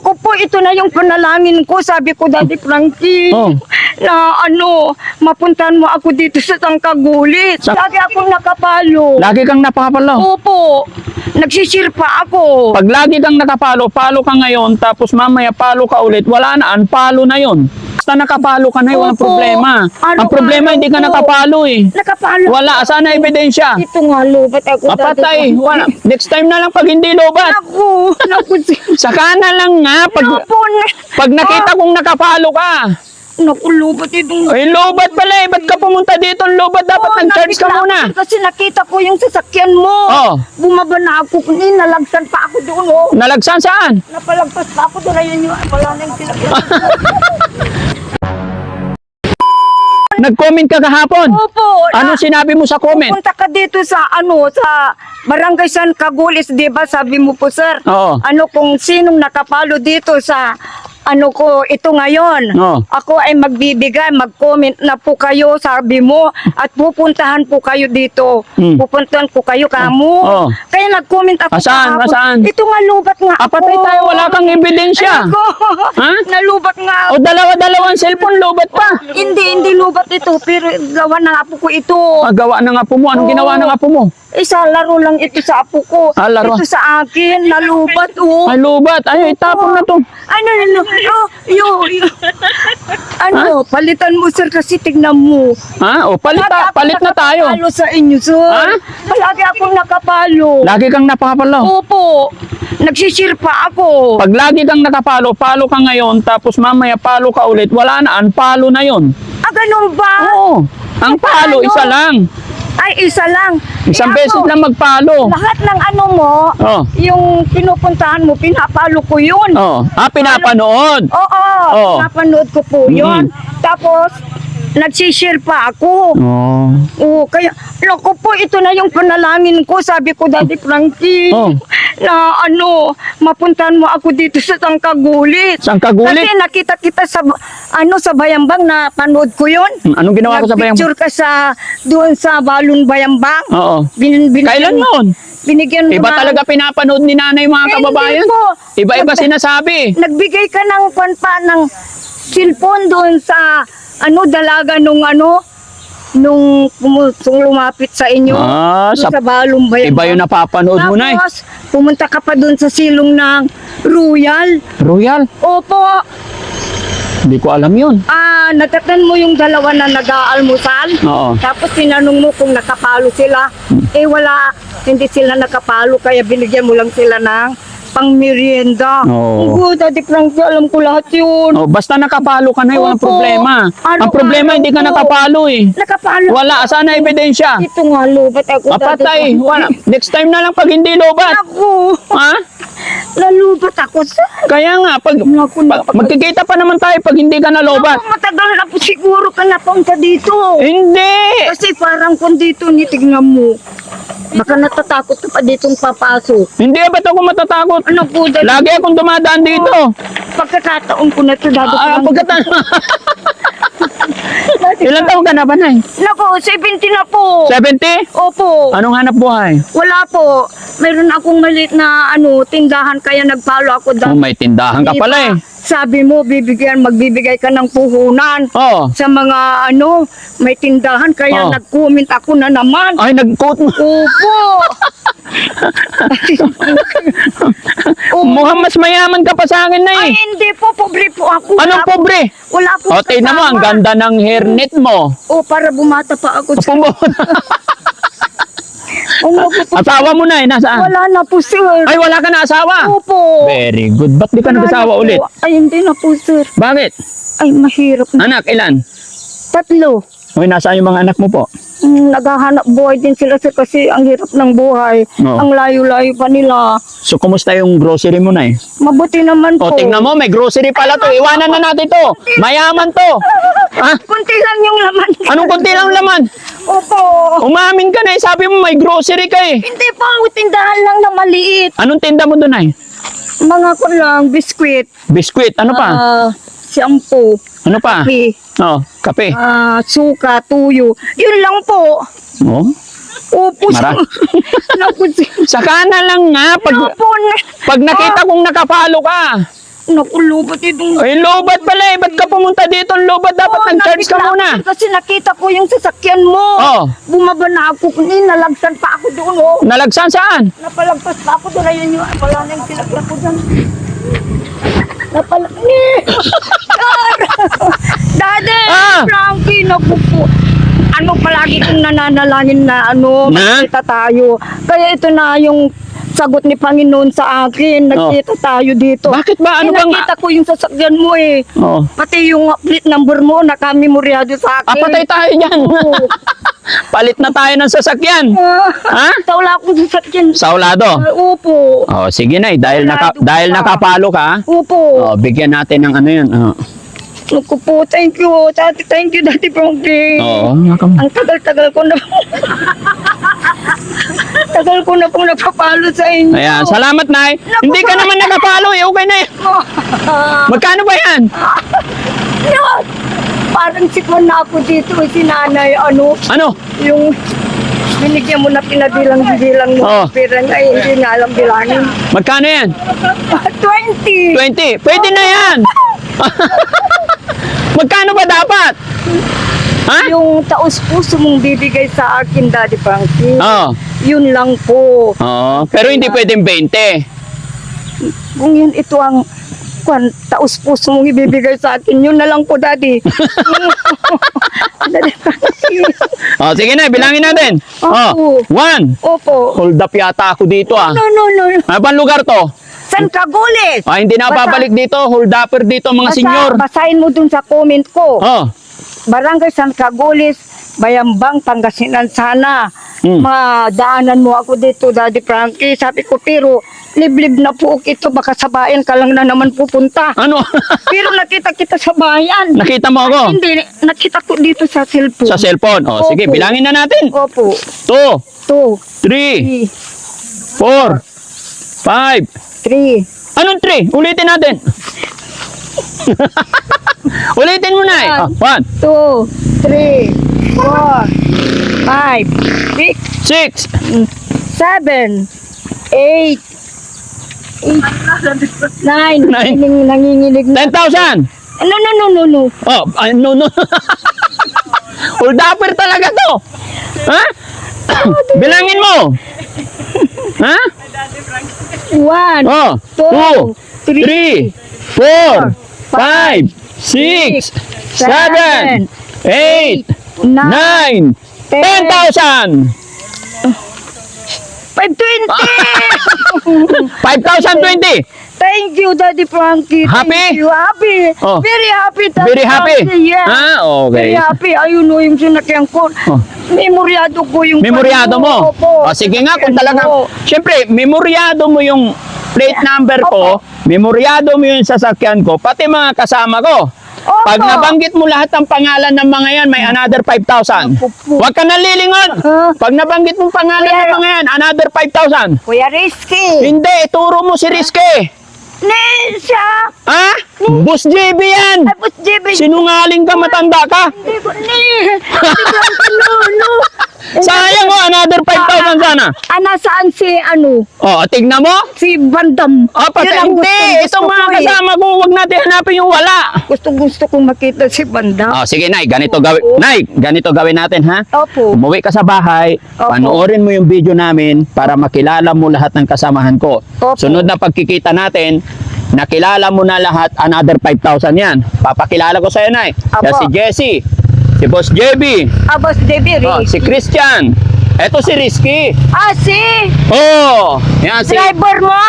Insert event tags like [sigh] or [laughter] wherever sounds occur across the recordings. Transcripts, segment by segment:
Naku po, ito na yung panalangin ko. Sabi ko, Daddy Frankie, Oh. na ano, mapuntahan mo ako dito sa Tangkagulit. Sa- Lagi akong nakapalo. Lagi kang napakapalo. Opo, nagsisirpa ako. Pag lagi kang nakapalo, palo ka ngayon, tapos mamaya palo ka ulit, wala na, unpalo na yon. Basta nakapalo ka na, walang Opo. problema. Ano Ang problema, ka, hindi ka nakapalo eh. Nakapalo. Wala, saan na ebidensya? Ito nga, lubat ako. Mapatay, Frankie. wala. Next time na lang pag hindi lobat. Naku, naku, Saka na lang nga, pag, naku, na- pag nakita kong nakapalo ka. naku, lubat itong... Ay, lobat pala eh. Ba't ka pumunta dito? Lobat, dapat Oo, nag-charge ka nabigla muna. ako Kasi nakita ko yung sasakyan mo. Oo. Bumaba na ako. Ni, nalagsan pa ako doon. Oh. Nalagsan saan? Napalagpas pa ako doon. Ayun yung wala na yung. [laughs] Nag-comment ka kahapon. Opo. Ano na- sinabi mo sa comment? Pupunta ka dito sa ano sa Barangay San Cagulis, 'di ba? Sabi mo po, sir. Oo. Ano kung sinong nakapalo dito sa ano ko ito ngayon. Oo. Ako ay magbibigay, mag-comment na po kayo, sabi mo, at pupuntahan po kayo dito. Hmm. Pupuntahan po kayo kamo. Oo. Kaya nag-comment ako Asaan? kahapon. Asaan? Ito nga lubat nga ako. Apatay tayo, wala kang ebidensya. Ay, ako. Ha? [laughs] Nalubat nga ako. O dalawa-dalawang cellphone, lobat pa. Hindi, hindi lubat ito, pero gawa ng apo ko ito. Ah, gawa ng apo mo. Anong Oo. ginawa ng apo mo? Isa laro lang ito sa apo ko. Ah, laro. Ito sa akin, nalubat oh. Ay, lubat. Ay, itapon na to. Ano, ano, oh, yo, yo. Ano, palitan mo sir kasi tignan mo. Ha? O, palit, palit na tayo. nakapalo sa inyo, sir. Ha? Palagi akong nakapalo. Lagi kang napakapalo. Opo, nagsisirpa ako. Pag lagi kang nakapalo, palo ka ngayon, tapos mamaya palo ka ulit, wala na, unpalo na yon. Ah, ganun ba? Oo. Ang palo, Paano? isa lang. Ay, isa lang. Isang Eh, beses lang magpalo. Lahat ng ano mo, Oh. yung pinupuntahan mo, pinapalo ko yun. Oh. Ah, pinapanood. Oo, Oo. napanood ko po yun. Tapos, nagsishare pa ako. Oh. Oo, kaya, naku po, ito na yung panalangin ko. Sabi ko, Daddy Frankie, Oh. na ano, mapuntahan mo ako dito sa Tangkagulit. Saan ka gulit? Kasi nakita kita sa, ano, sa Bayambang na panood ko yun. Hmm, Anong ginawa ko sa bayang? Nagpicture ka sa, doon sa Balon Bayambang. Oo. Bin, binigyan- Kailan noon? Binigyan mo Iba na- talaga pinapanood ni nanay mga Eh, kababayan. hindi po. Iba-iba Nag- sinasabi. nagbigay ka ng panpa ng cellphone doon sa ano dalaga nung ano nung pumusong lumapit sa inyo Ah, sa- sa balong bayan. Iba yung napapanood mo na eh. Pumunta ka pa doon sa silong ng Royal. Royal? Opo, Hindi ko alam yun. ah, natatan mo yung dalawa na nag-aalmusal. Oo. Tapos tinanong mo kung nakapalo sila. Eh wala, hindi sila nakapalo kaya binigyan mo lang sila ng pang merienda. Oo. Good, Ate Frankie, alam ko lahat yun. Oh, basta nakapalo ka na, walang Opo. problema. Ano Ang problema, araw hindi ka nakapalo eh. Nakapalo. Wala, saan na ebidensya? Ito nga, lubat ako. Mapatay, Ate wala. Next time na lang pag hindi lobat. Ako, Ha? nalubat ako sa... Kaya nga, pag, Naku, pag magkikita pa naman tayo pag hindi ka na lobat. Naku, matagal na po siguro ka napunta dito. Hindi! Kasi parang kung dito, nitignan mo. Baka natatakot ka pa ditong papasok. Hindi, ba't ako matatakot? Ano po, dahil Lagi akong dumadaan dito. pagkakataon ko na ito, dado Ah, pagkatan... [laughs] Ilan taon ka na ba, Nay? Naku, 70 na po. 70? Opo. Anong hanap buhay? Wala po. Meron akong maliit na ano, tindahan kaya nagpalo ako Oh, dati. may tindahan ka pala eh. Sabi mo, bibigyan, magbibigay ka ng puhunan Oh. sa mga ano, may tindahan kaya Oh. nag-comment ako na naman. Ay, nag-quote mo. Opo. Opo. [laughs] Mukhang mas mayaman ka pa sa akin na Ay, eh. hindi po, pobre po ako. Anong pobre? Wala po. O, tingnan mo, ang ganda ng hairnet mo. O, para bumata pa ako. Pumo. [laughs] Ano po asawa mo na eh, nasaan? Wala na po, sir. Ay, wala ka na asawa? Opo. Very good. Ba't di ka Wala nag-asawa na po. ulit? Ay, hindi na po, sir. Bakit? Ay, mahirap na. Anak, ilan? Tatlo. Uy, nasaan yung mga anak mo po? Mm, naghahanap buhay din sila sir kasi ang hirap ng buhay. Oo. Ang layo-layo pa nila. So, kumusta yung grocery mo na eh? Mabuti naman O, po. tingnan mo, may grocery pala to. Iwanan na natin to. Mayaman to. Ha? Kunti lang yung laman. Anong konti lang laman? Opo. Umamin ka na eh. Sabi mo may grocery ka eh. Hindi po, tindahan lang na maliit. Anong tinda mo doon ay? Mga ko lang, biskwit. Biskwit. Ano pa? ah, shampoo. Ano pa? Kape. Oh, kape. ah, suka, tuyo. Yun lang po. Oh. Opo. Mara. [laughs] Naku, sir. Saka na lang nga. Pag, Opo. na- pag nakita kong nakapalo ka. Naku, lubat itong... Ay, lobat pala eh. Ba't ka pumunta dito? Lobat, dapat Oo, nag-charge ka muna. Kasi nakita ko yung sasakyan mo. Oo. Bumaba na ako. Kunin, nalagsan pa ako doon. Oh. Nalagsan saan? Napalagpas pa ako doon. Ayun yung wala na yung sinakyan ko dyan. Napalag... Ni! Daddy! Ah! Frankie, naku po. Ano palagi kong nananalangin na ano, Na? magkita tayo. Kaya ito na yung sagot ni Panginoon sa akin. Nagkita tayo dito. Bakit ba? Ano eh, bang... nakita ko yung sasakyan mo eh. Oh. Pati yung plate number mo, nakamemoryado sa Ah, akin. patay tayo dyan. [laughs] Palit na tayo ng sasakyan. Ha? Sa wala akong sasakyan. Saulado. Ay, Opo. Oh, sige na dahil naka, dahil ka. nakapalo ka. Opo. Oh, bigyan natin ng ano 'yun. Oh. Naku po, thank you. Tati, thank you, Daddy Frankie. Oo, nakam- Ang tagal-tagal ko na. [laughs] tagal ko na pong napapalo sa inyo. Ayan, salamat Nay. Hindi ka naman nakapalo eh. Okay na eh. [laughs] Magkano ba 'yan? [laughs] Yan. Parang sikman na ako dito eh, si nanay, ano, Ano? yung binigyan mo na pinabilang-bilang mo. Oh. Pero ay, hindi na alam bilangin. Magkano 'yan? 20. 20. Pwede na 'yan. [laughs] Magkano ba dapat? Ha? Yung taos puso mong bibigay sa akin, Daddy Frankie. Oo. Yun lang po. Oo, pero hindi pwedeng 20. Kung yun ito ang kwan, taos puso mong ibibigay sa akin, yun na lang po, Daddy. [laughs] Daddy Frankie. [laughs] Oh, sige na, bilangin natin. Oh, Opo. one. Opo. Hold up yata ako dito ah. No, no, no. Ano bang lugar to? San Cagoles? Ah, hindi na Basa- babalik dito. Hold upper dito mga Basa- senyor. Basahin mo dun sa comment ko. Oh, Barangay San Cagoles, Bayambang, Pangasinan sana. Hmm. Madaanan mo ako dito, Daddy Frankie. Sabi ko, pero liblib na po ito. Baka sa bayan ka lang na naman pupunta. ano? [laughs] pero nakita kita sa bayan. Nakita mo ako? Hindi, nakita ko dito sa cellphone. Sa cellphone. Oh, sige, Opo. bilangin na natin. Opo. 2, Two, 3, three, 4, 5. Three. Anong 3? Ulitin natin. [laughs] Ulitin mo na eh. Oh, one, two, three, four, five, six, six, seven, eight, eight, nine. [laughs] Nine. Nanginginig- na. 10,000. No, no, no, no, no. Oh, ay, no, no. [laughs] Hold upper talaga to. Ha? Bilangin mo. Ha? One, oh, two, two three, three, four, five, six, seven, eight, nine, ten thousand! 520! 5,020! [laughs] Thank you, Daddy Frankie. Thank Happy? you. Happy. Oh. Very happy, Daddy Very happy? Frankie. Yeah. Ah, okay. Very happy. Ayun o yung sinakyan ko. Oh. Memoryado ko yung... Memoryado mo. Opo. O sige nga kung talaga. Siyempre, memoryado mo yung plate number ko, memoryado mo yung sasakyan ko, pati mga kasama ko. Opo. Pag nabanggit mo lahat ng pangalan ng mga yan, may another 5,000. Opo. Huwag ka nalilingon. Ah. Pag nabanggit mo pangalan Kuya- ng mga yan, another 5,000. Kuya Rizky. Hindi, turo mo si Rizky. Ni siya. Ha? Boss JB yan. Ay, but JB. Sinungaling ka, matanda ka. Hindi ko ni. [laughs] No. Sayang mo, another 5,000 sana. Ah, nasaan si ano? O, tignan mo. Si Bandam. Ah, pati ang gustong-gusto Itong mga ko eh. kasama ko, huwag natin hanapin yung wala. Gusto gusto kong makita si Bandam. Oh, sige, Nay. Ganito gawin. Nay, ganito gawin natin, ha? Opo. Umuwi ka sa bahay, Opo. panoorin mo yung video namin para makilala mo lahat ng kasamahan ko. Opo. Sunod na pagkikita natin, nakilala mo na lahat, another 5,000 yan. Papakilala ko sa'yo, Nay. Opo. Yan si Jesse, si Boss JB, Abos Devi oh, si Christian, eto si Rizky. Ah, si Oh, yan si... driver mo?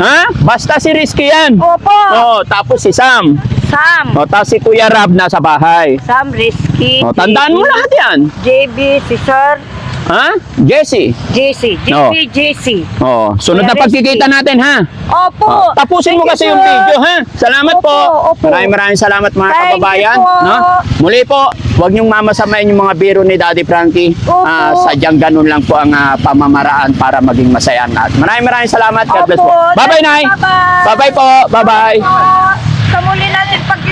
Ha? Basta si Rizky yan. Opo. Oh, tapos si Sam. Sam. Oh, tapos si Kuya Rab nasa bahay. Sam Rizky. Oh, tandaan mo JB, lahat yan. JB, si Sir Ha? Jesse. JC. No. JB, JC. Oh, sunod na Kuya pagkikita natin ha. Opo. Oh, tapusin mo Thank kasi you, yung video ha. Salamat Opo, po. opo. Maraming maraming salamat mga Thank you kababayan. po. No? Muli po, huwag niyong mamasamayin yung mga biro ni Daddy Frankie. Opo. Ah, sadyang ganun lang po ang ah, pamamaraan para maging masaya ang lahat. Maraming maraming salamat. God bless po. Opo. Bye-bye, Nay. Bye-bye. Bye-bye po. Bye-bye. Sa muli natin pagkikita